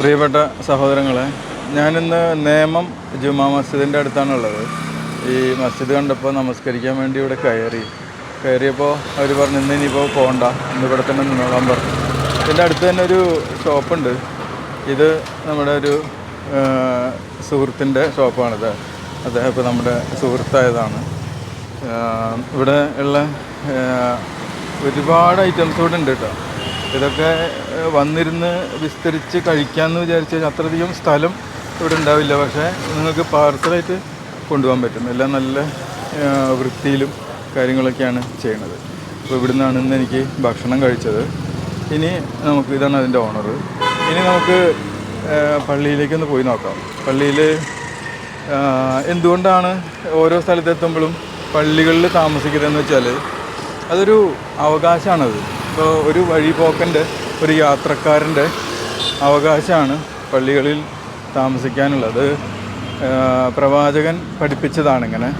പ്രിയപ്പെട്ട സഹോദരങ്ങളെ ഞാനിന്ന് നേമം ജുമാ മസ്ജിദിന്റെ അടുത്താണുള്ളത്. ഈ മസ്ജിദ് കണ്ടപ്പോൾ നമസ്കരിക്കാൻ വേണ്ടി ഇവിടെ കയറി. കയറിയപ്പോൾ അവർ പറഞ്ഞു ഇന്ന് ഇനിയിപ്പോൾ പോകണ്ട ഇന്ന് ഇവിടെ തന്നെ നിന്നോളാൻ പറഞ്ഞു. ഇതിന്റെ അടുത്ത് തന്നെ ഒരു ഷോപ്പുണ്ട്. ഇത് നമ്മുടെ ഒരു സുഹൃത്തിന്റെ ഷോപ്പാണിത്. അദ്ദേഹം ഇപ്പോൾ നമ്മുടെ സുഹൃത്തായതാണ്. ഇവിടെ ഉള്ള ഒരുപാട് ഐറ്റംസ് ഇവിടെ ഉണ്ട് കേട്ടോ. ഇതൊക്കെ വന്നിരുന്ന് വിസ്തരിച്ച് കഴിക്കാമെന്ന് വിചാരിച്ചു കഴിഞ്ഞാൽ അത്രയധികം സ്ഥലം ഇവിടെ ഉണ്ടാവില്ല. പക്ഷേ നിങ്ങൾക്ക് പാർസലായിട്ട് കൊണ്ടുപോകാൻ പറ്റും. എല്ലാം നല്ല വൃത്തിയിലും കാര്യങ്ങളൊക്കെയാണ് ചെയ്യണത്. അപ്പോൾ ഇവിടെ നിന്നാണ് ഇന്ന് എനിക്ക് ഭക്ഷണം കഴിച്ചത്. ഇനി നമുക്ക് ഇതാണ് അതിന്റെ ഓണർ. ഇനി നമുക്ക് പള്ളിയിലേക്കൊന്ന് പോയി നോക്കാം. പള്ളിയിൽ എന്തുകൊണ്ടാണ് ഓരോ സ്ഥലത്തെത്തുമ്പോഴും പള്ളികളിൽ താമസിക്കുന്നതെന്ന് വെച്ചാൽ അതൊരു അവകാശമാണത് ഇപ്പോൾ ഒരു വഴിപോക്കന്റെ ഒരു യാത്രക്കാരന്റെ അവകാശമാണ് പള്ളികളിൽ താമസിക്കാനുള്ളത്. പ്രവാചകൻ പഠിപ്പിച്ചതാണ് ഇങ്ങനെ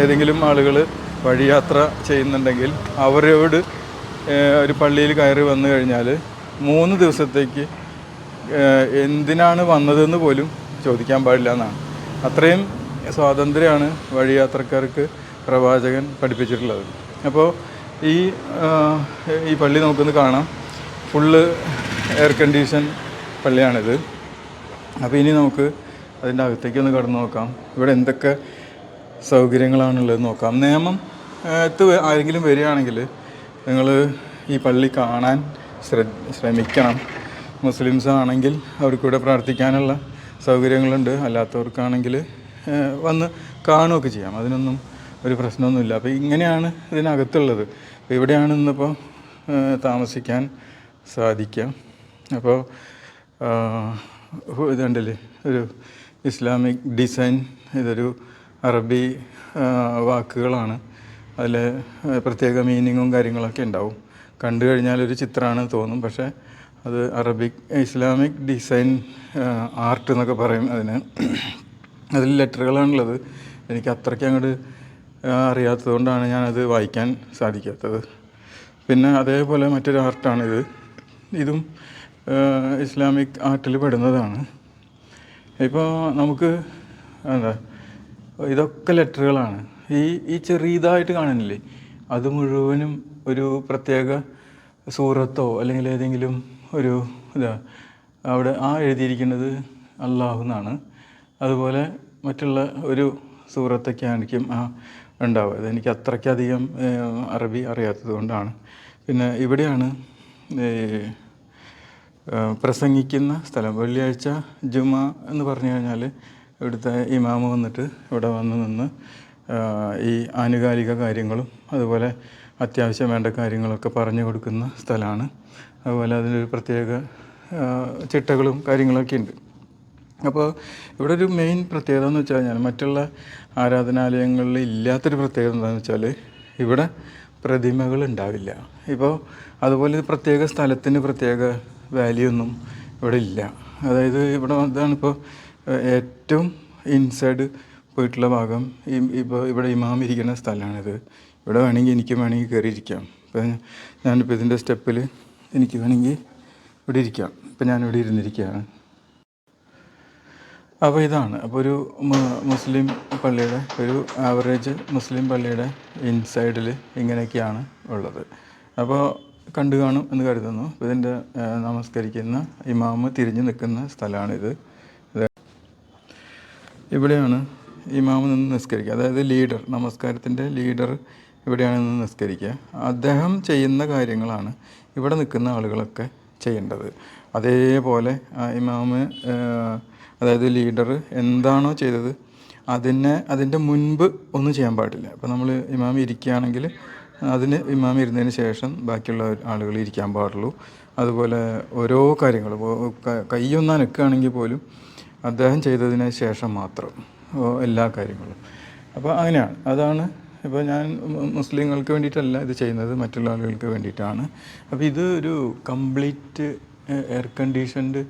ഏതെങ്കിലും ആളുകൾ വഴിയാത്ര ചെയ്യുന്നുണ്ടെങ്കിൽ അവരോട് ഒരു പള്ളിയിൽ കയറി വന്നു കഴിഞ്ഞാൽ മൂന്ന് ദിവസത്തേക്ക് എന്തിനാണ് വന്നതെന്ന് പോലും ചോദിക്കാൻ പാടില്ല എന്നാണ്. അത്രയും സ്വാതന്ത്ര്യമാണ് വഴിയാത്രക്കാർക്ക് പ്രവാചകൻ പഠിപ്പിച്ചിട്ടുള്ളത്. അപ്പോൾ ഈ ഈ പള്ളി നമുക്കൊന്ന് കാണാം. ഫുള്ള് എയർ കണ്ടീഷൻ പള്ളിയാണിത്. അപ്പോൾ ഇനി നമുക്ക് അതിന്റെ അകത്തേക്ക് ഒന്ന് കടന്നു നോക്കാം. ഇവിടെ എന്തൊക്കെ സൗകര്യങ്ങളാണുള്ളത് നോക്കാം. നിയമം എത്ത് ആരെങ്കിലും വരികയാണെങ്കിൽ നിങ്ങൾ ഈ പള്ളി കാണാൻ ശ്ര ശ്രമിക്കണം. മുസ്ലിംസ് ആണെങ്കിൽ അവർക്കിവിടെ പ്രാർത്ഥിക്കാനുള്ള സൗകര്യങ്ങളുണ്ട്. അല്ലാത്തവർക്കാണെങ്കിൽ വന്ന് കാണുകയൊക്കെ ചെയ്യാം. അതിനൊന്നും ഒരു പ്രശ്നമൊന്നുമില്ല. അപ്പോൾ ഇങ്ങനെയാണ് ഇതിനകത്തുള്ളത്. അപ്പോൾ ഇവിടെയാണ് ഇന്നിപ്പോൾ താമസിക്കാൻ സാധിക്കുക അപ്പോൾ ഇതുണ്ടല്ലേ? ഒരു ഇസ്ലാമിക് ഡിസൈൻ ഇതൊരു അറബി വാക്കുകളാണ്. അതിൽ പ്രത്യേക മീനിങ്ങും കാര്യങ്ങളൊക്കെ ഉണ്ടാവും. കണ്ടു കഴിഞ്ഞാൽ ഒരു ചിത്രമാണ് തോന്നും. പക്ഷേ അത് അറബിക് ഇസ്ലാമിക് ഡിസൈൻ ആർട്ട് എന്നൊക്കെ പറയും അതിന്. അതിൽ ലെറ്ററുകളാണുള്ളത്. എനിക്ക് അത്രയ്ക്ക് അങ്ങോട്ട് അറിയാത്തത് കൊണ്ടാണ് ഞാനത് വായിക്കാൻ സാധിക്കാത്തത്. പിന്നെ അതേപോലെ മറ്റൊരു ആർട്ടാണിത്. ഇതും ഇസ്ലാമിക് ആർട്ടിൽ പെടുന്നതാണ്. ഇപ്പോൾ നമുക്ക് എന്താ ഇതൊക്കെ ലെറ്ററുകളാണ്. ഈ ഈ ചെറിയതായിട്ട് കാണുന്നില്ലേ? അത് മുഴുവനും ഒരു പ്രത്യേക സൂറത്തോ അല്ലെങ്കിൽ ഏതെങ്കിലും ഒരു ഇതാ അവിടെ ആ എഴുതിയിരിക്കുന്നത് അള്ളാഹു എന്നാണ്. അതുപോലെ മറ്റുള്ള ഒരു സൂറത്തൊക്കെ ആയിരിക്കും ആ ഉണ്ടാവുക. അതെനിക്ക് അത്രയ്ക്കധികം അറബി അറിയാത്തത് കൊണ്ടാണ്. പിന്നെ ഇവിടെയാണ് പ്രസംഗിക്കുന്ന സ്ഥലം. വെള്ളിയാഴ്ച ജുമ എന്ന് പറഞ്ഞു കഴിഞ്ഞാൽ ഇവിടുത്തെ ഇമാമ് വന്നിട്ട് ഇവിടെ വന്ന് നിന്ന് ഈ ആനുകാലിക കാര്യങ്ങളും അതുപോലെ അത്യാവശ്യം വേണ്ട കാര്യങ്ങളൊക്കെ പറഞ്ഞു കൊടുക്കുന്ന സ്ഥലമാണ്. അതുപോലെ അതിനൊരു പ്രത്യേക ചിട്ടകളും കാര്യങ്ങളൊക്കെ ഉണ്ട്. അപ്പോൾ ഇവിടെ ഒരു മെയിൻ പ്രത്യേകത എന്ന് വെച്ചാൽ കഴിഞ്ഞാൽ മറ്റുള്ള ആരാധനാലയങ്ങളിൽ ഇല്ലാത്തൊരു പ്രത്യേകത എന്താണെന്ന് വെച്ചാൽ ഇവിടെ പ്രതിമകൾ ഉണ്ടാവില്ല. ഇപ്പോൾ അതുപോലെ പ്രത്യേക സ്ഥലത്തിന് പ്രത്യേക വാല്യൂ ഒന്നും ഇവിടെ ഇല്ല. അതായത് ഇവിടെ ഇതാണിപ്പോൾ ഏറ്റവും ഇൻസൈഡ് പോയിട്ടുള്ള ഭാഗം ഈ ഇപ്പോൾ ഇവിടെ ഇമാം ഇരിക്കുന്ന സ്ഥലമാണിത്. ഇവിടെ വേണമെങ്കിൽ എനിക്ക് വേണമെങ്കിൽ കയറിയിരിക്കാം. ഇപ്പം ഞാനിപ്പോൾ ഇതിന്റെ സ്റ്റെപ്പിൽ എനിക്ക് വേണമെങ്കിൽ ഇവിടെ ഇരിക്കാം. ഇപ്പം ഞാനിവിടെ ഇരുന്നിരിക്കുകയാണ്. അപ്പോൾ ഇതാണ്. അപ്പോൾ ഒരു മുസ്ലിം പള്ളിയുടെ ഒരു ആവറേജ് മുസ്ലിം പള്ളിയുടെ ഇൻസൈഡിൽ ഇങ്ങനെയൊക്കെയാണ് ഉള്ളത്. അപ്പോൾ കണ്ടു കാണും എന്ന് കരുതുന്നു. ഇതിന്റെ നമസ്കരിക്കുന്ന ഇമാമ് തിരിഞ്ഞു നിൽക്കുന്ന സ്ഥലമാണിത്. ഇത് ഇവിടെയാണ് ഇമാമ് നിന്ന് നിസ്കരിക്കുക. അതായത് ലീഡർ നമസ്കാരത്തിന്റെ ലീഡർ ഇവിടെയാണ് നിന്ന് നിസ്കരിക്കുക. അദ്ദേഹം ചെയ്യുന്ന കാര്യങ്ങളാണ് ഇവിടെ നിൽക്കുന്ന ആളുകളൊക്കെ ചെയ്യേണ്ടത്. അതേപോലെ ഇമാമ് അതായത് ലീഡർ എന്താണോ ചെയ്തത് അതിനെ അതിന്റെ മുൻപ് ഒന്നും ചെയ്യാൻ പാടില്ല. അപ്പോൾ നമ്മൾ ഇമാം ഇരിക്കുകയാണെങ്കിൽ അതിന് ഇമാം ഇരുന്നതിന് ശേഷം ബാക്കിയുള്ള ആളുകൾ ഇരിക്കാൻ പാടുള്ളൂ. അതുപോലെ ഓരോ കാര്യങ്ങളും കയ്യൊന്നാൻ നിൽക്കുകയാണെങ്കിൽ പോലും അദ്ദേഹം ചെയ്തതിന് ശേഷം മാത്രം എല്ലാ കാര്യങ്ങളും. അപ്പോൾ അങ്ങനെയാണ്. അതാണ് ഇപ്പോൾ ഞാൻ മുസ്ലിങ്ങൾക്ക് വേണ്ടിയിട്ടല്ല ഇത് ചെയ്യുന്നത് മറ്റുള്ള ആളുകൾക്ക് വേണ്ടിയിട്ടാണ്. അപ്പോൾ ഇത് ഒരു കംപ്ലീറ്റ് എയർ കണ്ടീഷൻഡ്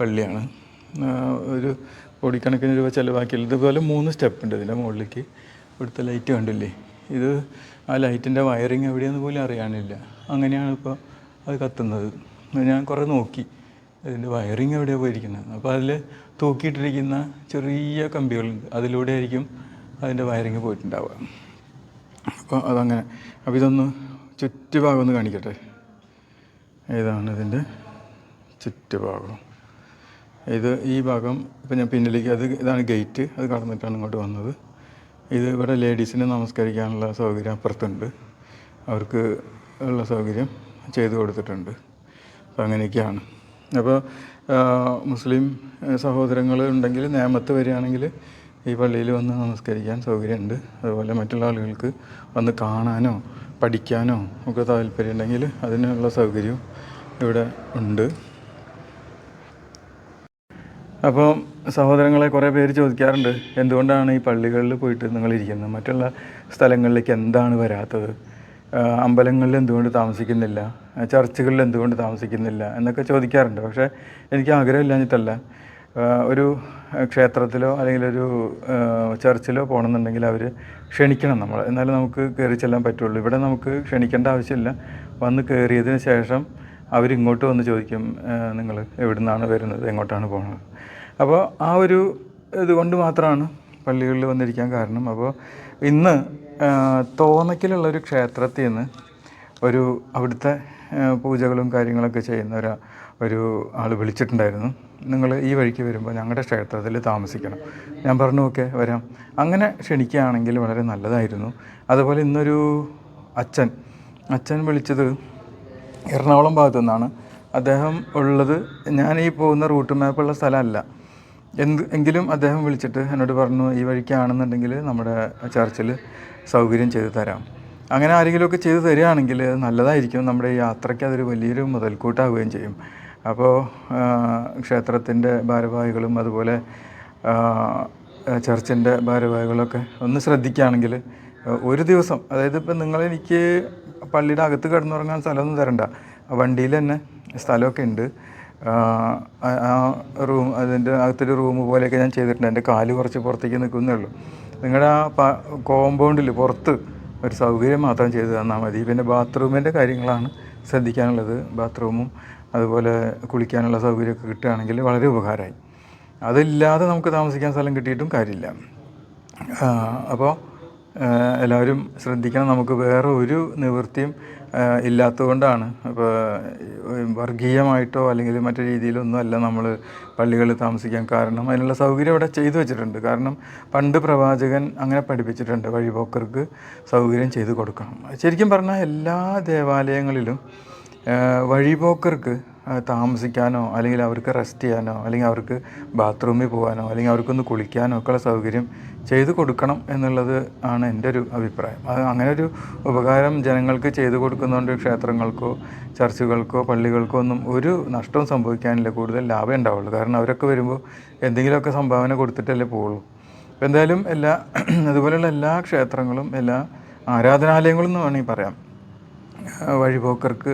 പള്ളിയാണ്. ഒരു കോടിക്കണക്കിന് രൂപ ചിലവാക്കിയത് ഇതുപോലെ മൂന്ന് സ്റ്റെപ്പ് ഉണ്ട് ഇതിന്റെ മുകളിലേക്ക്. ഇവിടുത്തെ ലൈറ്റ് കണ്ടില്ലേ? ഇത് ആ ലൈറ്റിന്റെ വയറിങ് എവിടെയെന്ന് പോലും അറിയാനില്ല. അങ്ങനെയാണ് ഇപ്പോൾ അത് കത്തുന്നത്. ഞാൻ കുറേ നോക്കി. ഇതിന്റെ വയറിങ് എവിടെയാണ് പോയിരിക്കുന്നത്? അപ്പോൾ അതിൽ തൂക്കിയിട്ടിരിക്കുന്ന ചെറിയ കമ്പികളുണ്ട്. അതിലൂടെ ആയിരിക്കും അതിന്റെ വയറിങ് പോയിട്ടുണ്ടാവുക. അപ്പോൾ അതങ്ങനെ. അപ്പോൾ ഇതൊന്ന് ചുറ്റുഭാഗം ഒന്ന് കാണിക്കട്ടെ. ഇതാണ് ഇതിന്റെ ചുറ്റുഭാഗം? ഇത് ഈ ഭാഗം ഇപ്പം ഞാൻ പിന്നിലേക്ക് അത് ഇതാണ് ഗേറ്റ്. അത് കടന്നിട്ടാണ് ഇങ്ങോട്ട് വന്നത്. ഇത് ഇവിടെ ലേഡീസിന് നമസ്കരിക്കാനുള്ള സൗകര്യം അപ്പുറത്തുണ്ട്. അവർക്ക് ഉള്ള സൗകര്യം ചെയ്തു കൊടുത്തിട്ടുണ്ട്. അപ്പോൾ അങ്ങനെയൊക്കെയാണ്. അപ്പോൾ മുസ്ലിം സഹോദരങ്ങൾ ഉണ്ടെങ്കിൽ നേമത്ത് വരികയാണെങ്കിൽ ഈ പള്ളിയിൽ വന്ന് നമസ്കരിക്കാൻ സൗകര്യമുണ്ട്. അതുപോലെ മറ്റുള്ള ആളുകൾക്ക് വന്ന് കാണാനോ പഠിക്കാനോ ഒക്കെ താല്പര്യം ഉണ്ടെങ്കിൽ അതിനുള്ള സൗകര്യവും ഇവിടെ ഉണ്ട്. അപ്പോൾ സഹോദരങ്ങളെ കുറേ പേര് ചോദിക്കാറുണ്ട് എന്തുകൊണ്ടാണ് ഈ പള്ളികളിൽ പോയിട്ട് നിങ്ങൾ ഇരിക്കുന്നത്? മറ്റുള്ള സ്ഥലങ്ങളിലേക്ക് എന്താണ് വരാത്തത്? അമ്പലങ്ങളിൽ എന്തുകൊണ്ട് താമസിക്കുന്നില്ല? ചർച്ചുകളിൽ എന്തുകൊണ്ട് താമസിക്കുന്നില്ല? എന്നൊക്കെ ചോദിക്കാറുണ്ട്. പക്ഷേ എനിക്ക് ആഗ്രഹമില്ലാഞ്ഞിട്ടല്ല ഒരു ക്ഷേത്രത്തിലോ അല്ലെങ്കിൽ ഒരു ചർച്ചിലോ പോകണമെന്നുണ്ടെങ്കിൽ അവർ ക്ഷണിക്കണം നമ്മൾ എന്നാലും നമുക്ക് കയറി ചെല്ലാൻ പറ്റുള്ളൂ. ഇവിടെ നമുക്ക് ക്ഷണിക്കേണ്ട ആവശ്യമില്ല. വന്ന് കയറിയതിന് ശേഷം അവരിങ്ങോട്ട് വന്ന് ചോദിക്കും നിങ്ങൾ എവിടെ നിന്നാണ് വരുന്നത്? എങ്ങോട്ടാണ് പോകുന്നത് അപ്പോൾ ആ ഒരു ഇതുകൊണ്ട് മാത്രമാണ് പള്ളികളിൽ വന്നിരിക്കാൻ കാരണം. അപ്പോൾ ഇന്ന് തോന്നക്കിലുള്ള ഒരു ക്ഷേത്രത്തിൽ നിന്ന് ഒരു അവിടുത്തെ പൂജകളും കാര്യങ്ങളൊക്കെ ചെയ്യുന്ന ഒരു ഒരു ആൾ വിളിച്ചിട്ടുണ്ടായിരുന്നു. നിങ്ങൾ ഈ വഴിക്ക് വരുമ്പോൾ ഞങ്ങളുടെ ക്ഷേത്രത്തിൽ താമസിക്കണം. ഞാൻ പറഞ്ഞു ഓക്കെ വരാം. അങ്ങനെ ക്ഷണിക്കുകയാണെങ്കിൽ വളരെ നല്ലതായിരുന്നു. അതുപോലെ ഇന്നൊരു അച്ഛൻ അച്ഛൻ വിളിച്ചത് എറണാകുളം ഭാഗത്തു നിന്നാണ്. അദ്ദേഹം ഉള്ളത് ഞാൻ ഈ പോകുന്ന റൂട്ട് മാപ്പുള്ള സ്ഥലമല്ല. എന്ത് എങ്കിലും അദ്ദേഹം വിളിച്ചിട്ട് എന്നോട് പറഞ്ഞു ഈ വഴിക്കാണെന്നുണ്ടെങ്കിൽ നമ്മുടെ ചർച്ചിൽ സൗകര്യം ചെയ്തു തരാം. അങ്ങനെ ആരെങ്കിലുമൊക്കെ ചെയ്തു തരികയാണെങ്കിൽ നല്ലതായിരിക്കും. നമ്മുടെ യാത്രയ്ക്ക് അതൊരു വലിയൊരു മുതൽക്കൂട്ടാവുകയും ചെയ്യും. അപ്പോൾ ക്ഷേത്രത്തിന്റെ ഭാരവാഹികളും അതുപോലെ ചർച്ചിന്റെ ഭാരവാഹികളൊക്കെ ഒന്ന് ശ്രദ്ധിക്കുകയാണെങ്കിൽ ഒരു ദിവസം. അതായത് ഇപ്പം നിങ്ങൾ എനിക്ക് പള്ളിയുടെ അകത്ത് കിടന്നുറങ്ങാൻ സ്ഥലമൊന്നും തരണ്ട. വണ്ടിയിൽ തന്നെ സ്ഥലമൊക്കെ ഉണ്ട്. ആ, റൂം അതിന്റെ അകത്തൊരു റൂം പോലെയൊക്കെ ഞാൻ ചെയ്തിട്ടുണ്ട്. എന്റെ കാൽ കുറച്ച് പുറത്തേക്ക് നിൽക്കുന്നേ ഉള്ളൂ. നിങ്ങളുടെ ആ കോമ്പൗണ്ടിൽ പുറത്ത് ഒരു സൗകര്യം മാത്രം ചെയ്ത് തന്നാൽ മതി. പിന്നെ ബാത്റൂമിന്റെ കാര്യങ്ങളാണ് ശ്രദ്ധിക്കാനുള്ളത്. ബാത്റൂമും അതുപോലെ കുളിക്കാനുള്ള സൗകര്യമൊക്കെ കിട്ടുകയാണെങ്കിൽ വളരെ ഉപകാരമായി. അതില്ലാതെ നമുക്ക് താമസിക്കാൻ സ്ഥലം കിട്ടിയിട്ടും കാര്യമില്ല. അപ്പോൾ എല്ലാവരും ശ്രദ്ധിക്കണം. നമുക്ക് വേറെ ഒരു നിവൃത്തിയും ഇല്ലാത്തതുകൊണ്ടാണ്. ഇപ്പോൾ വർഗീയമായിട്ടോ അല്ലെങ്കിൽ മറ്റു രീതിയിലൊന്നും അല്ല നമ്മൾ പള്ളികളിൽ താമസിക്കാൻ കാരണം. അതിനുള്ള സൗകര്യം ഇവിടെ ചെയ്തു വെച്ചിട്ടുണ്ട്. കാരണം പണ്ട് പ്രവാചകൻ അങ്ങനെ പഠിപ്പിച്ചിട്ടുണ്ട്. വഴിപോക്കർക്ക് സൗകര്യം ചെയ്തു കൊടുക്കണം. ശരിക്കും പറഞ്ഞാൽ എല്ലാ ദേവാലയങ്ങളിലും വഴിപോക്കർക്ക് താമസിക്കാനോ അല്ലെങ്കിൽ അവർക്ക് റെസ്റ്റ് ചെയ്യാനോ അല്ലെങ്കിൽ അവർക്ക് ബാത്റൂമിൽ പോകാനോ അല്ലെങ്കിൽ അവർക്കൊന്ന് കുളിക്കാനോ ഒക്കെയുള്ള സൗകര്യം ചെയ്ത് കൊടുക്കണം എന്നുള്ളത് ആണ് എന്റെ ഒരു അഭിപ്രായം. അത് അങ്ങനെ ഒരു ഉപകാരം ജനങ്ങൾക്ക് ചെയ്തു കൊടുക്കുന്നതുകൊണ്ട് ക്ഷേത്രങ്ങൾക്കോ ചർച്ചുകൾക്കോ പള്ളികൾക്കോ ഒന്നും ഒരു നഷ്ടവും സംഭവിക്കാനില്ല. കൂടുതൽ ലാഭം ഉണ്ടാവുള്ളൂ. കാരണം അവരൊക്കെ വരുമ്പോൾ എന്തെങ്കിലുമൊക്കെ സംഭാവന കൊടുത്തിട്ടല്ലേ പോവുള്ളൂ. അപ്പോൾ എന്തായാലും എല്ലാ അതുപോലെയുള്ള എല്ലാ ക്ഷേത്രങ്ങളും എല്ലാ ആരാധനാലയങ്ങളും എന്ന് വേണമെങ്കിൽ പറയാം. വഴിപോക്കർക്ക്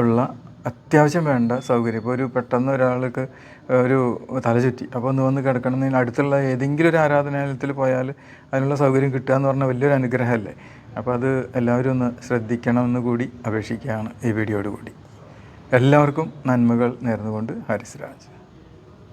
ഉള്ള അത്യാവശ്യം വേണ്ട സൗകര്യം. ഇപ്പോൾ ഒരു പെട്ടെന്ന് ഒരാൾക്ക് ഒരു തലചുറ്റി. അപ്പോൾ ഒന്ന് വന്ന് കിടക്കണമെന്ന് അടുത്തുള്ള ഏതെങ്കിലും ഒരു ആരാധനാലയത്തിൽ പോയാൽ അതിനുള്ള സൗകര്യം കിട്ടുക എന്ന് പറഞ്ഞാൽ വലിയൊരു അനുഗ്രഹമല്ലേ. അപ്പോൾ അത് എല്ലാവരും ഒന്ന് ശ്രദ്ധിക്കണമെന്ന് കൂടി അപേക്ഷിക്കുകയാണ് ഈ വീഡിയോയോട് കൂടി. എല്ലാവർക്കും നന്മകൾ നേർന്നുകൊണ്ട് ഹരിസ്രാജ്.